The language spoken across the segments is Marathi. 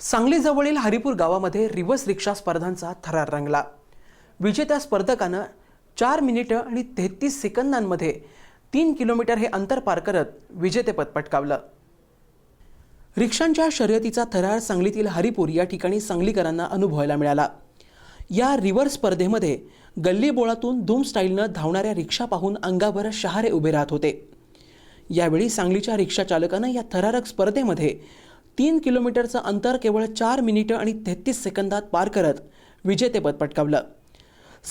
सांगलीजवळील हरिपूर गावामध्ये रिवर्स रिक्षा स्पर्धांचा थरार रंगला. विजेत्या स्पर्धकानं चार मिनिटं आणि तेहतीस सेकंदांमध्ये तीन किलोमीटर हे अंतर पार करत विजेतेपद पटकावलं. रिक्षांच्या शर्यतीचा थरार सांगलीतील हरिपूर या ठिकाणी सांगलीकरांना अनुभवायला मिळाला. या रिव्हर्स स्पर्धेमध्ये गल्लीबोळातून धूम स्टाईलनं धावणाऱ्या रिक्षा पाहून अंगावर शहारे उभे राहत होते. यावेळी सांगलीच्या रिक्षा चालकानं या थरारक स्पर्धेमध्ये तीन किलोमीटरचं अंतर केवळ चार मिनिटं आणि तेहतीस सेकंदात पार करत विजेतेपद पटकावलं.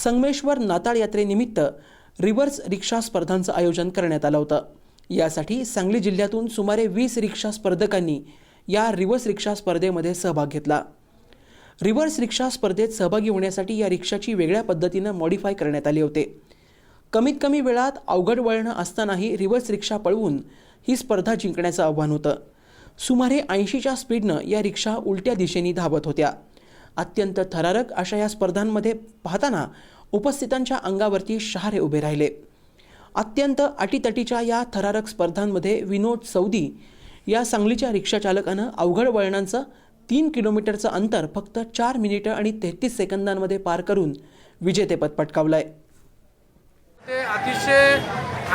संगमेश्वर नाताळ यात्रेनिमित्त रिव्हर्स रिक्षा स्पर्धांचं आयोजन करण्यात आलं होतं. यासाठी सांगली जिल्ह्यातून सुमारे वीस रिक्षा स्पर्धकांनी या रिव्हर्स रिक्षा स्पर्धेमध्ये सहभाग घेतला. रिव्हर्स रिक्षा स्पर्धेत सहभागी होण्यासाठी या रिक्षाची वेगळ्या पद्धतीनं मॉडिफाय करण्यात आले होते. कमीत कमी वेळात अवघड वळणं असतानाही रिव्हर्स रिक्षा पळवून ही स्पर्धा जिंकण्याचं आव्हान होतं. सुमारे ऐंशीच्या स्पीडनं या रिक्षा उलट्या दिशेने धावत होत्या. अत्यंत थरारक अशा या स्पर्धांमध्ये पाहताना उपस्थितांच्या अंगावरती शहारे उभे राहिले. अत्यंत अटीतटीच्या या थरारक स्पर्धांमध्ये विनोद सौदी या सांगलीच्या रिक्षाचालकानं अवघड वळणांचं तीन किलोमीटरचं अंतर फक्त चार मिनिटं आणि तेहतीस सेकंदांमध्ये पार करून विजेतेपद पटकावलं आहे ते अतिशय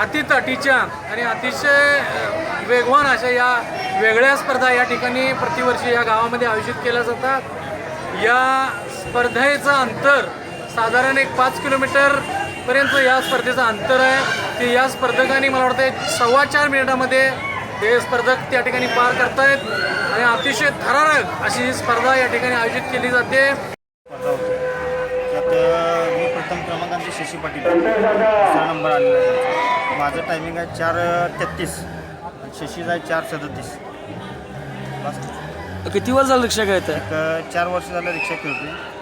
अतितटीच्या आणि अतिशय वेगवान अशा या वेगळ्या स्पर्धा या ठिकाणी प्रतिवर्षी या गावामध्ये आयोजित केल्या जातात. या स्पर्धेचं अंतर साधारण एक पाच किलोमीटरपर्यंत या स्पर्धेचं अंतर आहे. ते या स्पर्धकांनी मला वाटतं सव्वा चार मिनिटामध्ये हे स्पर्धक त्या ठिकाणी पार करतायत. आणि अतिशय थरारक अशी ही स्पर्धा या ठिकाणी आयोजित केली जाते. स्पर्धा त्यात मी प्रथम क्रमांकाचे शशी पाटील. दुसरा नंबर आलेला आहे. माझं टायमिंग आहे चार तेहतीस. शशीचा आहे चार सदतीस. बस किती वर्ष झालं रिक्षा खेळत एक चार वर्ष झालं रिक्षा खेळते